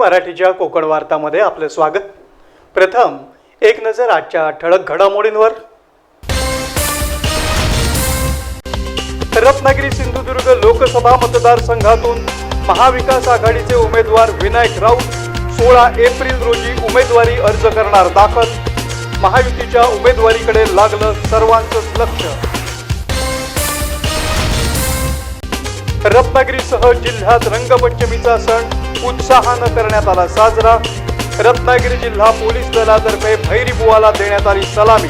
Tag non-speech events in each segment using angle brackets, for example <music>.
मराठीच्या कोकण वार्तामध्ये आपलं स्वागत. प्रथम एक नजर आजच्या ठळक घडामोडींवर. रत्नागिरी सिंधुदुर्ग लोकसभा मतदारसंघातून महाविकास आघाडीचे उमेदवार विनायक राऊत सोळा एप्रिल रोजी उमेदवारी अर्ज करणार दाखल. महायुतीच्या उमेदवारीकडे लागलं सर्वांचंच लक्ष. रत्नागिरीसह जिल्ह्यात रंगपंचमीचा सण उत्साहानं करण्यात आला साजरा. रत्नागिरी जिल्हा पोलीस दलातर्फे भैरीबुवाला देण्यात आली सलामी.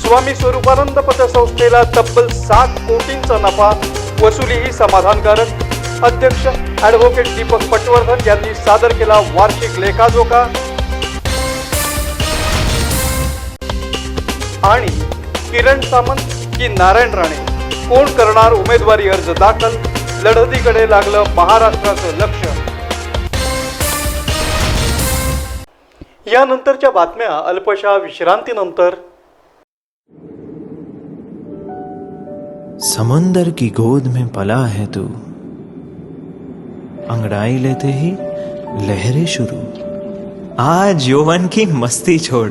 स्वामी स्वरूपानंद पतसंस्थेला तब्बल सात कोटींचा नफा वसुलीही समाधानकारक. अध्यक्ष ॲडव्होकेट दीपक पटवर्धन यांनी सादर केला वार्षिक लेखाजोखा. आणि किरण सामंत की नारायण राणे. कोण करणार उमेदवारी अर्ज दाखल? लढतीकडे लागलं महाराष्ट्राचं लक्ष. यानंतरच्या बातम्या अल्पशा विश्रांतीनंतर. समंदर की गोद में पला है तू। अंगड़ाई लेते ही लहरें शुरू। आज यौवन की मस्ती छोड़।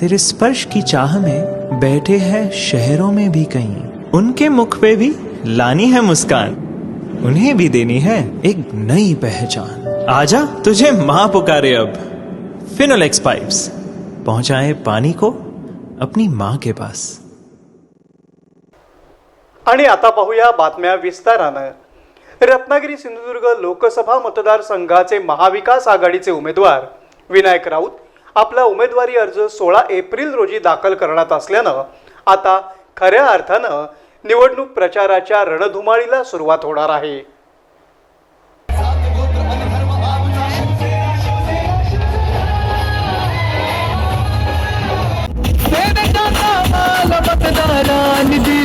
तेरे स्पर्श की चाह में बैठे हैं शहरों में भी कहीं। उनके मुख पे भी लानी है मुस्कान। उन्हें भी देनी है एक नई पहचान। आजा तुझे माँ पुकारे अब। फिनोलेक्स पाइप्स पहुंचाए पानी को अपनी माँ के पास। आणि आता पाहूया बातम्या विस्तारानं. रत्नागिरी सिंधुदुर्ग लोकसभा मतदारसंघाचे महाविकास आघाडीचे उमेदवार विनायक राऊत आपला उमेदवारी अर्ज सोळा एप्रिल रोजी दाखल करण्यात असल्यानं आता खऱ्या अर्थानं निवडणूक प्रचाराच्या रणधुमाळीला सुरुवात होणार आहे. निधी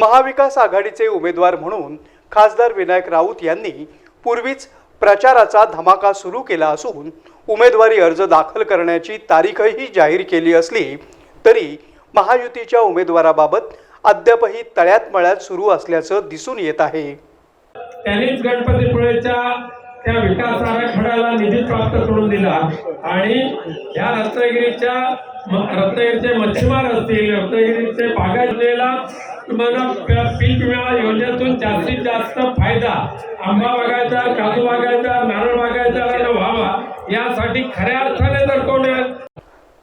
महाविकास आघाडीचे उमेदवार म्हणून खासदार विनायक राऊत यांनी पूर्वीच प्रचाराचा धमाका सुरू केला असून उमेदवारी अर्ज दाखल करण्याची तारीखही जाहीर केली असली तरी महायुतीच्या उमेदवाराबाबत अद्यापही तळ्यात मळ्यात सुरू असल्याचं दिसून येत आहे. त्यांनीच गणपतीपुळेच्या त्या विकास आराखड्याला निधी प्राप्त करून दिला. आणि ह्या रत्नागिरीच्या रत्नागिरीचे मच्छीमार असतील रत्नागिरीचे बागायतलेला तुम्हाला पीक विमा योजनेतून जास्तीत जास्त फायदा आंबा बागायचा काजू बागायचा नारळ बागायचा व्हावा यासाठी खऱ्या अर्थाने जर कोण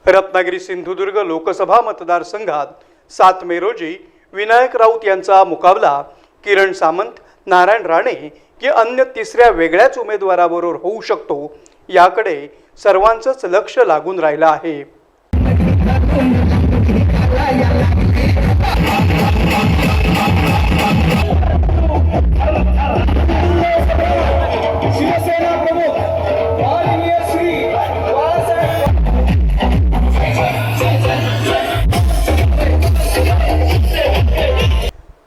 रत्नागिरी सिंधुदुर्ग लोकसभा मतदारसंघात सात मे रोजी विनायक राऊत यांचा मुकाबला किरण सामंत नारायण राणे की अन्य तिसऱ्या वेगळ्याच उमेदवाराबरोबर होऊ शकतो याकडे सर्वांचंच लक्ष लागून राहिलं आहे.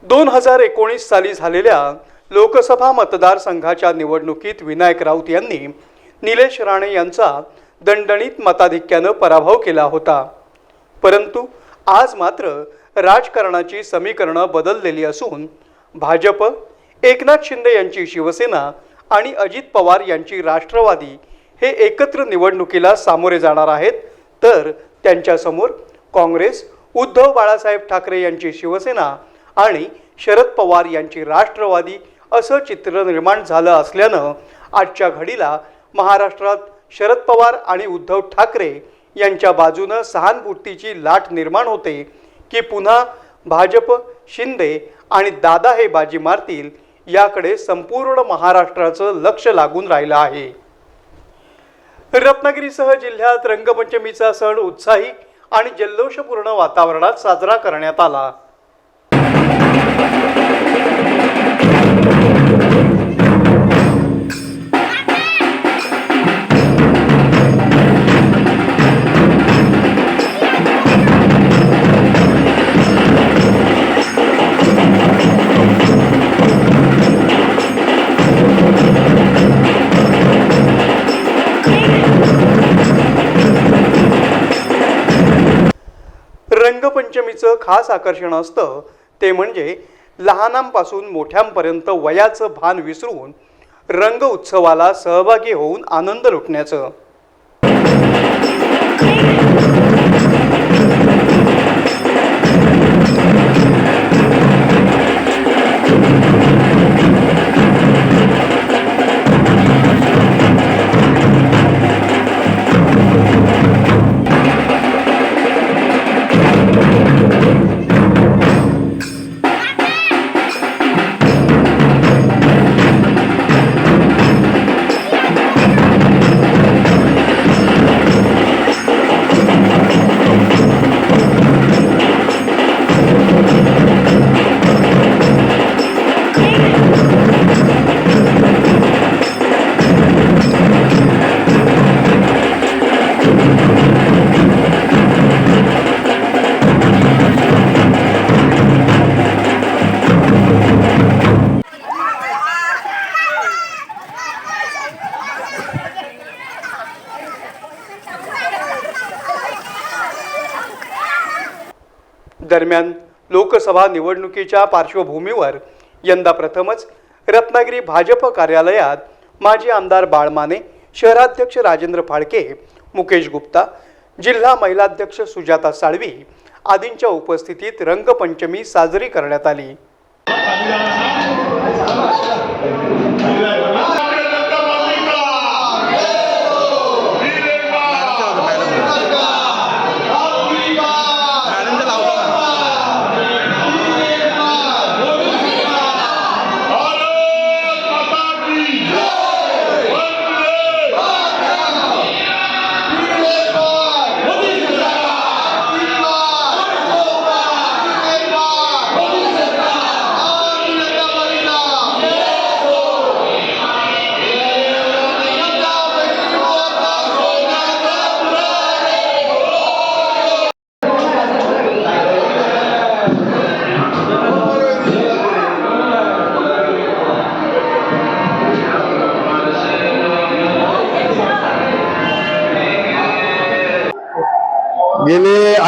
दोन हजार एकोणीस साली झालेल्या लोकसभा मतदारसंघाच्या निवडणुकीत विनायक राऊत यांनी निलेश राणे यांचा दणदणीत मताधिक्यानं पराभव केला होता. परंतु आज मात्र राजकारणाची समीकरणं बदललेली असून भाजप एकनाथ शिंदे यांची शिवसेना आणि अजित पवार यांची राष्ट्रवादी हे एकत्र निवडणुकीला सामोरे जाणार आहेत. तर त्यांच्यासमोर काँग्रेस उद्धव बाळासाहेब ठाकरे यांची शिवसेना आणि शरद पवार यांची राष्ट्रवादी असं चित्र निर्माण झालं असल्यानं आजच्या घडीला महाराष्ट्रात शरद पवार आणि उद्धव ठाकरे यांच्या बाजूनं सहानुभूतीची लाट निर्माण होते की पुन्हा भाजप शिंदे आणि दादा हे बाजी मारतील याकडे संपूर्ण महाराष्ट्राचं लक्ष लागून राहिलं आहे. रत्नागिरीसह जिल्ह्यात रंगपंचमीचा सण उत्साही आणि जल्लोषपूर्ण वातावरणात साजरा करण्यात आला. रंगपंचमीचं खास आकर्षण असतं ते म्हणजे लहानांपासून मोठ्यांपर्यंत वयाचं भान विसरून रंग उत्सवाला सहभागी होऊन आनंद लुटण्याचं. दरम्यान लोकसभा निवडणुकीच्या पार्श्वभूमीवर यंदा प्रथमच रत्नागिरी भाजप कार्यालयात माजी आमदार बाळमाने शहराध्यक्ष राजेंद्र फाळके मुकेश गुप्ता जिल्हा महिलाध्यक्ष सुजाता साळवी आदींच्या उपस्थितीत रंगपंचमी साजरी करण्यात आली.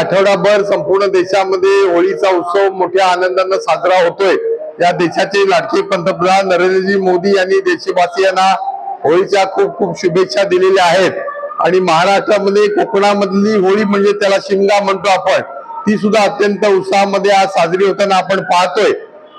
आठवडाभर संपूर्ण देशामध्ये होळीचा उत्सव मोठ्या आनंदानं साजरा होतोय. या देशाचे लाडके पंतप्रधान नरेंद्रजी मोदी यांनी देशवासियांना होळीच्या खूप खूप शुभेच्छा दिलेल्या आहेत. आणि महाराष्ट्रामध्ये कोकणामधली होळी म्हणजे त्याला शिमगा म्हणतो आपण. ती सुद्धा अत्यंत उत्साहामध्ये आज साजरी होताना आपण पाहतोय.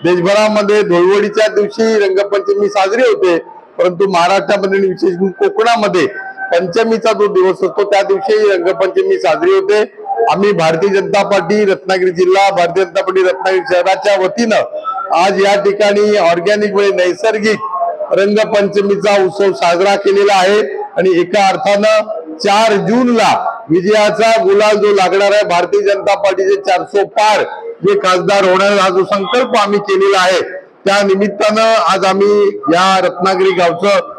देशभरामध्ये धुळवडीच्या दिवशी रंगपंचमी साजरी होते. परंतु महाराष्ट्रामध्ये विशेष कोकणामध्ये पंचमीचा जो दिवस असतो त्या दिवशी रंगपंचमी साजरी होते. आम्ही भारतीय जनता पार्टी रत्नागिरी जिल्हा भारतीय जनता पार्टी रत्नागिरी शहराच्या वतीनं आज या ठिकाणी ऑर्गॅनिक म्हणजे नैसर्गिक रंगपंचमीचा उत्सव साजरा केलेला आहे. आणि एका अर्थानं चार जूनला विजयाचा गुलाल जो लागणार आहे भारतीय जनता पार्टीचे चारशे पार जे खासदार होणार हा जो संकल्प आम्ही केलेला आहे. त्या निमित्तानं आज आम्ही या रत्नागिरी गावचं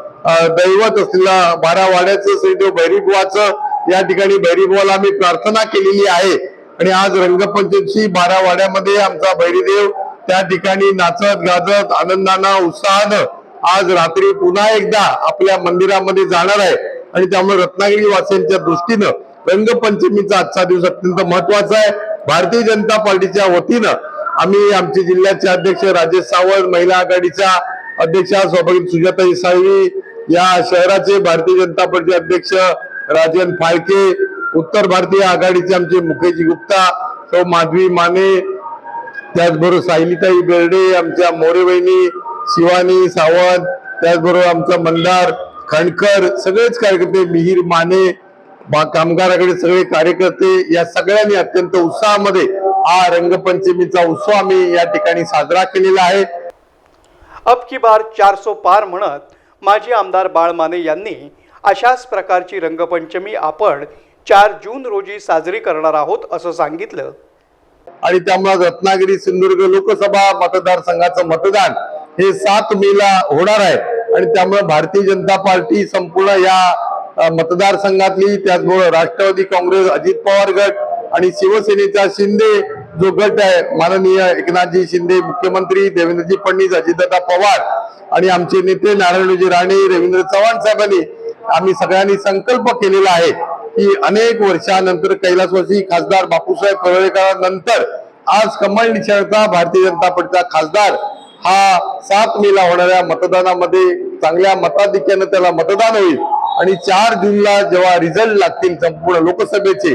दैवत असलेला बारावाड्याचं श्रीदेव भैरीबुवाचं या ठिकाणी भैरीबुवाला आम्ही प्रार्थना केलेली आहे. आणि आज रंगपंचमी बारा वाड्यामध्ये आमचा भैरीदेव त्या ठिकाणी नाचत गाजत आनंदानं उत्साहानं आज रात्री पुन्हा एकदा आपल्या मंदिरामध्ये जाणार आहे. आणि त्यामुळे रत्नागिरी वासियांच्या दृष्टीनं रंगपंचमीचा आजचा दिवस अत्यंत महत्त्वाचा आहे. भारतीय जनता पार्टीच्या वतीनं आम्ही आमचे जिल्ह्याचे अध्यक्ष राजेश सावंत महिला आघाडीच्या अध्यक्षा सौभाग्य सुजाता साळवी या शहराचे भारतीय जनता पार्टी अध्यक्ष राजन फाळके उत्तर भारतीय आघाडीचे आमचे मुकेश गुप्ता सौ माधवी माने त्याचबरोबर सायलीताई बेर्डे आमच्या मोरे वहिनी शिवानी सावंत त्याचबरोबर आमचा मंदार खणकर सगळेच कार्यकर्ते मिहीर माने बा- कामगाराकडे सगळे कार्यकर्ते या सगळ्यांनी अत्यंत उत्साहामध्ये हा रंगपंचमीचा उत्सव आम्ही या ठिकाणी साजरा केलेला आहे. अब की बार चारसो पार म्हणत माजी आमदार बाळमाने यांनी अशाच प्रकारची रंगपंचमी आपण चार जून रोजी साजरी करणार आहोत असं सांगितलं. आणि त्यामुळे रत्नागिरी सिंधुदुर्ग लोकसभा मतदारसंघाचं मतदान हे सात मेला होणार आहे. आणि त्यामुळे भारतीय जनता पार्टी संपूर्ण या मतदारसंघातली त्याचबरोबर राष्ट्रवादी काँग्रेस अजित पवार गट आणि शिवसेनेचा शिंदे जो गट आहे माननीय एकनाथजी शिंदे मुख्यमंत्री देवेंद्रजी फडणवीस अजितदादा पवार आणि आमचे नेते नारायणजी राणे रवींद्र चव्हाण साहेबांनी आम्ही सगळ्यांनी संकल्प केलेला आहे की अनेक वर्षानंतर कैलासवासी खासदार बापूसाहेब परळेकरांनंतर आज कमल निशाणचा भारतीय जनता पार्टीचा खासदार हा सात मेला होणाऱ्या मतदानामध्ये चांगल्या मताधिक्यानं त्याला मतदान होईल. आणि चार जूनला जेव्हा रिझल्ट लागतील संपूर्ण लोकसभेचे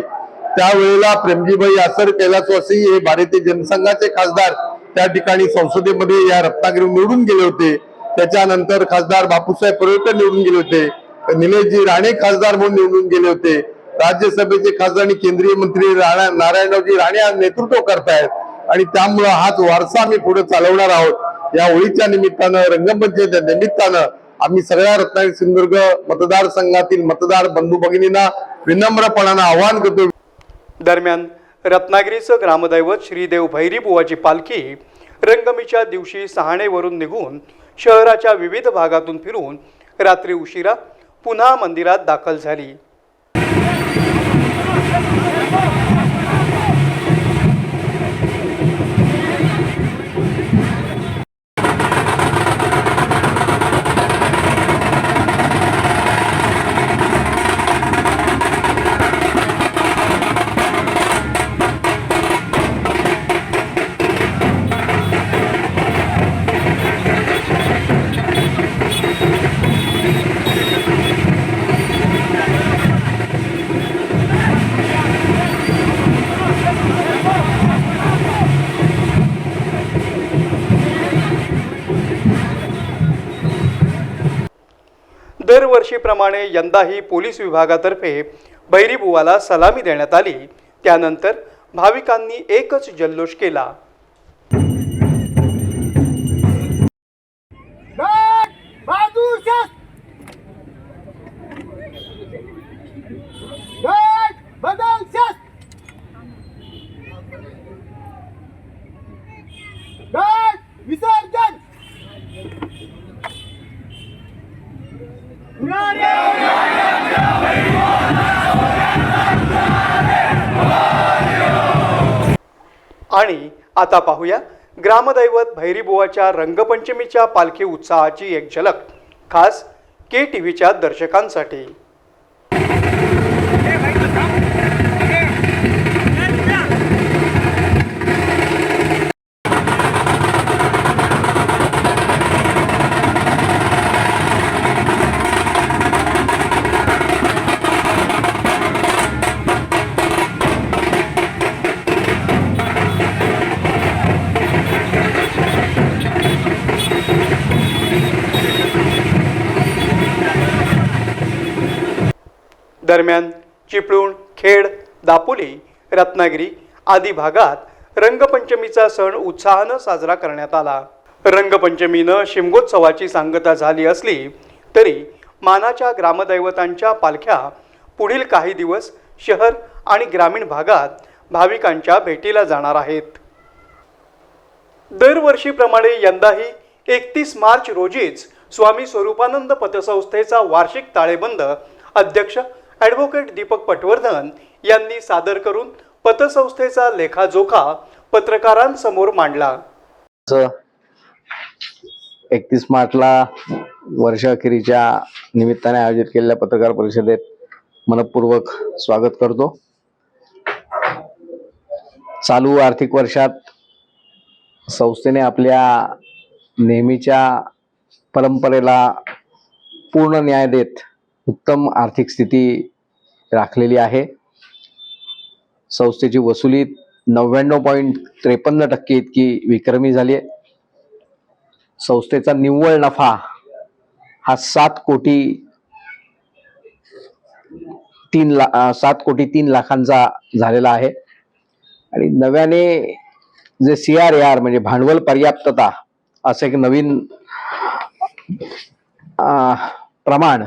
त्यावेळेला प्रेमजीभाई आसर कैलासवासी हे भारतीय जनसंघाचे खासदार त्या ठिकाणी संसदेमध्ये या रत्नागिरी निवडून गेले होते. त्याच्यानंतर खासदार बापूसाहेब पडळकर निवडून गेले होते. निलेशजी राणे खासदार म्हणून निवडून गेले होते. राज्यसभेचे खासदार आणि केंद्रीय मंत्री राणा नारायणरावजी राणे आज नेतृत्व करतायत. आणि त्यामुळं हाच वारसा आम्ही पुढे चालवणार आहोत. या होळीच्या निमित्तानं रंगपंचमीच्या निमित्तानं आम्ही सगळ्या रत्नागिरी सिंधुदुर्ग मतदारसंघातील मतदार बंधू भगिनींना विनम्रपणानं आवाहन करतो दरम्यान रत्नागिरीचं ग्रामदैवत श्रीदेव भैरीबुवाची पालखी रंगमीच्या दिवशी सहाणेवरून निघून शहराच्या विविध भागातून फिरून रात्री उशिरा पुन्हा मंदिरात दाखल झाली. दरवर्षीप्रमाणे यंदाही पोलीस विभागातर्फे बैरीबुवाला सलामी देण्यात आली. त्यानंतर भाविकांनी एकच जल्लोष केला. बदल आणि आता पाहूया ग्रामदैवत भैरीबुवाच्या रंगपंचमीच्या पालखी उत्साहाची एक झलक खास के टी व्हीच्या दर्शकांसाठी. दरम्यान चिपळूण खेड दापोली रत्नागिरी आदी भागात रंगपंचमीचा सण उत्साहानं साजरा करण्यात आला. रंगपंचमीनं शिमगोत्सवाची सांगता झाली असली तरी मानाच्या ग्रामदैवतांच्या पालख्या पुढील काही दिवस शहर आणि ग्रामीण भागात भाविकांच्या भेटीला जाणार आहेत. दरवर्षीप्रमाणे यंदाही एकतीस मार्च रोजीच स्वामी स्वरूपानंद पतसंस्थेचा वार्षिक ताळेबंद अध्यक्ष ॲडव्होकेट दीपक पटवर्धन यांनी सादर करून पतसंस्थेचा लेखाजोखा पत्रकारांसमोर मांडला. एकतीस मार्चला वर्षअखेरीच्या निमित्ताने आयोजित केलेल्या पत्रकार परिषदेत मनपूर्वक स्वागत करतो. चालू आर्थिक वर्षात संस्थेने आपल्या नेहमीच्या परंपरेला पूर्ण न्याय देत उत्तम आर्थिक स्थिती राखलेली आहे. संस्थेची वसुली नव्याण्णव पॉईंट त्रेपन्न टक्के इतकी विक्रमी झाली आहे. संस्थेचा निव्वळ नफा हा सात कोटी तीन ला सात कोटी तीन लाखांचा झालेला आहे. आणि नव्याने जे सी आर आर म्हणजे भांडवल पर्याप्तता असं एक नवीन प्रमाण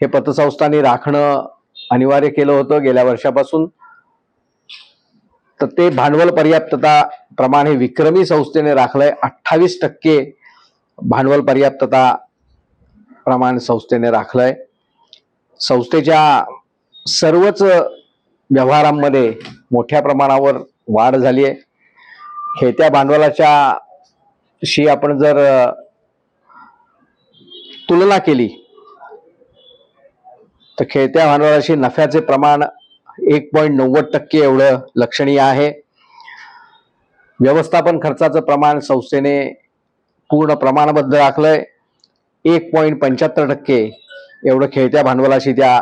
हे पतसंस्थांनी राखणं अनिवार्य केलं होतं गेल्या वर्षापासून. तर ते भांडवल पर्याप्तता प्रमाणे विक्रमी संस्थेने राखलंय. अठ्ठावीस टक्के भांडवल पर्याप्तता प्रमाण संस्थेने राखलंय. संस्थेच्या सर्वच व्यवहारांमध्ये मोठ्या प्रमाणावर वाढ झाली आहे खेळत्या भांडवलाच्या शी आपण जर तुलना केली तर खेळत्या भांडवलाशी नफ्याचे प्रमाण एक पॉईंट नव्वद टक्के एवढं लक्षणीय आहे. व्यवस्थापन खर्चाचं प्रमाण संस्थेने पूर्ण प्रमाणबद्ध राखलंय. एक पॉईंट पंच्याहत्तर टक्के एवढं खेळत्या भांडवलाशी त्या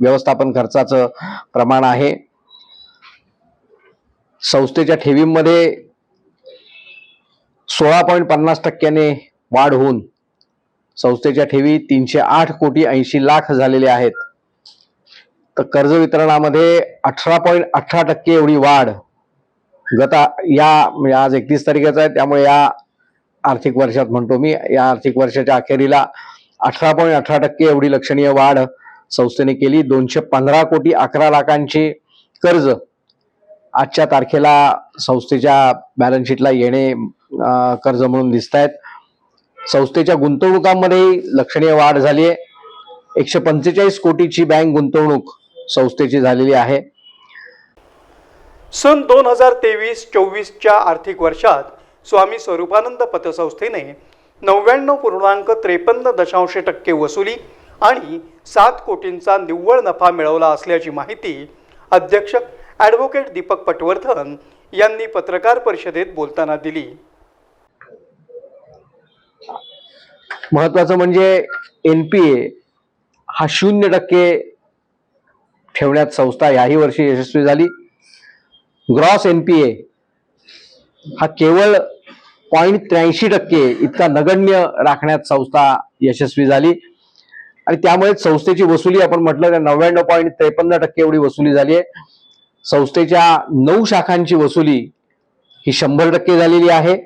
व्यवस्थापन खर्चाचं प्रमाण आहे. संस्थेच्या ठेवींमध्ये सोळा पॉईंट पन्नास टक्क्याने वाढ होऊन संस्थेच्या ठेवी तीनशे आठ कोटी ऐंशी लाख झालेले आहेत. तर कर्ज वितरणामध्ये अठरा पॉईंट अठरा टक्के एवढी वाढ गत या म्हणजे आज एकतीस तारखेचा आहे त्यामुळे या आर्थिक वर्षात म्हणतो मी या आर्थिक वर्षाच्या अखेरीला अठरा पॉईंट अठरा टक्के एवढी लक्षणीय वाढ संस्थेने केली. दोनशे पंधरा कोटी अकरा लाखांची कर्ज आजच्या तारखेला संस्थेच्या बॅलन्स शीटला येणे कर्ज म्हणून दिसत आहेत संस्थेच्या गुंतवणुकांमध्ये लक्षणीय वाढ झाली आहे. एकशे पंचेचाळीस कोटीची बँक गुंतवणूक संस्थेची झालेली आहे. सन दोन हजार तेवीस चोवीसच्या आर्थिक वर्षात स्वामी स्वरूपानंद पतसंस्थेने नव्याण्णव पूर्णांक त्रेपन्न दशांश टक्के वसुली आणि सात कोटींचा निव्वळ नफा मिळवला असल्याची माहिती अध्यक्ष ॲडव्होकेट दीपक पटवर्धन यांनी पत्रकार परिषदेत बोलताना दिली. महत्वाचं म्हणजे एनपीए हा शून्य टक्के ठेवण्यात संस्था याही वर्षी यशस्वी झाली. ग्रॉस एनपीए हा केवळ पॉईंट त्र्याऐंशी टक्के इतका नगण्य राखण्यात संस्था यशस्वी झाली. आणि त्यामुळे संस्थेची वसुली आपण म्हटलं तर नव्याण्णव पॉईंट त्रेपन्न टक्के एवढी वसुली झाली आहे. संस्थेच्या नऊ शाखांची वसुली ही शंभर टक्के झालेली आहे.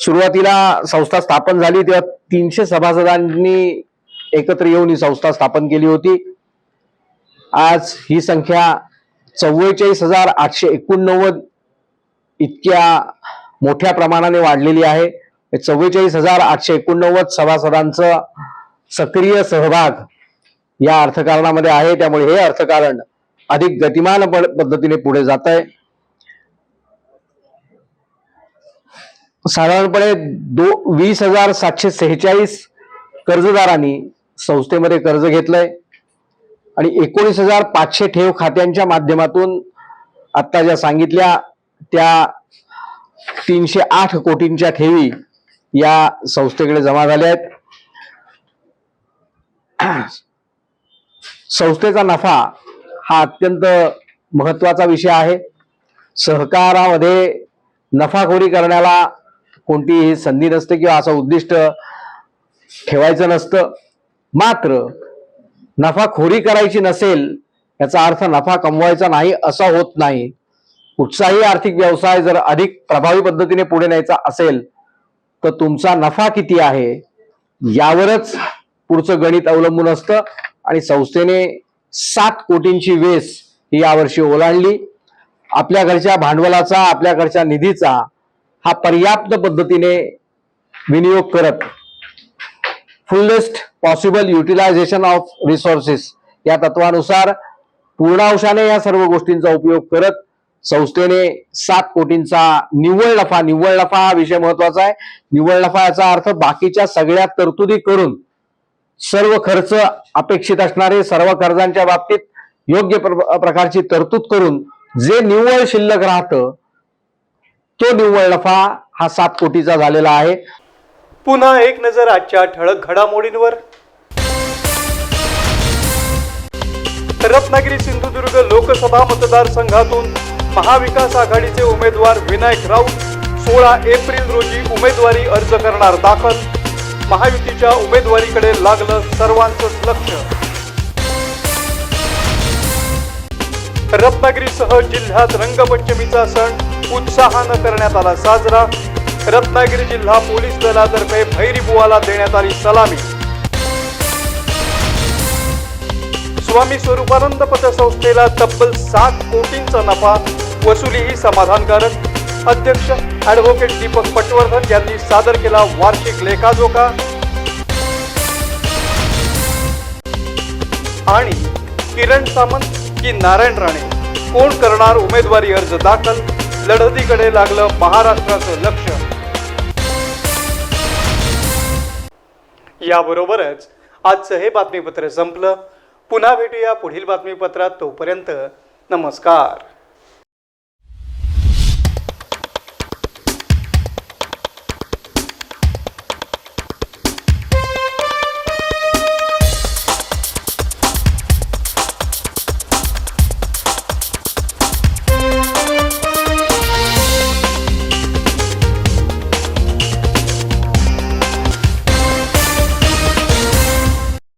सुरुवातीला संस्था स्थापन झाली तेव्हा तीनशे सभासदांनी एकत्र येऊन ही संस्था स्थापन केली होती. आज ही संख्या चव्वेचाळीस हजार आठशे एकोणनव्वद इतक्या मोठ्या प्रमाणाने वाढलेली आहे. चव्वेचाळीस हजार आठशे एकोणनव्वद सभासदांचं सक्रिय सहभाग या अर्थकारणामध्ये आहे. त्यामुळे हे अर्थकारण अधिक गतिमान प- पद्धतीने पुढे जात आहे साधारणपणे दो वीस हजार सातशे सेहेचाळीस कर्जदारांनी संस्थेमध्ये कर्ज घेतलंय. आणि एकोणीस हजार पाचशे ठेव खात्यांच्या माध्यमातून आत्ता ज्या सांगितल्या त्या तीनशे आठ कोटींच्या ठेवी या संस्थेकडे जमा झाल्या आहेत. <clears throat> संस्थेचा नफा हा अत्यंत महत्त्वाचा विषय आहे. सहकारामध्ये नफाखोरी करण्याला कोणतीही संधी नसते किंवा असं उद्दिष्ट ठेवायचं नसतं. मात्र नफाखोरी करायची नसेल याचा अर्थ नफा कमवायचा नाही असा होत नाही. कुठचाही आर्थिक व्यवसाय जर अधिक प्रभावी पद्धतीने पुढे न्यायचा असेल तर तुमचा नफा किती आहे यावरच पुढचं गणित अवलंबून असतं आणि संस्थेने सात कोटींची वेस ही यावर्षी ओलांडली. आपल्या घरच्या भांडवलाचा आपल्या घरच्या निधीचा हा पर्याप्त पद्धतीने विनियोग करत fullest possible utilization of resources या तत्वानुसार पूर्णांशाने या सर्व गोष्टींचा उपयोग करत संस्थेने सात कोटींचा निव्वळ नफा निव्वळ नफा हा विषय महत्त्वाचा आहे. निव्वळ नफा याचा अर्थ बाकीच्या सगळ्या तरतुदी करून सर्व खर्च अपेक्षित असणारे सर्व कर्जांच्या बाबतीत योग्य प्र- प्रकारची तरतूद करून जे निव्वळ शिल्लक राहतं तो निव्वळ नफा हा सात कोटीचा झालेला आहे. पुन्हा एक नजर आजच्या ठळक घडामोडींवर. रत्नागिरी सिंधुदुर्ग लोकसभा मतदारसंघातून महाविकास आघाडीचे उमेदवार विनायक राऊत सोळा एप्रिल रोजी उमेदवारी अर्ज करणार दाखल. महायुतीच्या उमेदवारीकडे लागलं सर्वांचंच लक्ष. रत्नागिरीसह जिल्ह्यात रंगपंचमीचा सण उत्साहानं करण्यात आला साजरा. रत्नागिरी जिल्हा पोलीस दलातर्फे भैरी बुवाला देण्यात आली सलामी. स्वामी स्वरूपानंद पतसंस्थेला तब्बल सात कोटींचा नफा वसुलीही समाधानकारक. अध्यक्ष ॲडव्होकेट दीपक पटवर्धन यांनी सादर केला वार्षिक लेखाजोखा. आणि किरण सामंत की नारायण राणे? कोण करणार उमेदवारी अर्ज दाखल? लढतीकडे लागलं महाराष्ट्राचं लक्ष. याबरोबरच आजचं हे बातमीपत्र संपलं. पुन्हा भेटूया पुढील बातमीपत्रात तोपर्यंत नमस्कार.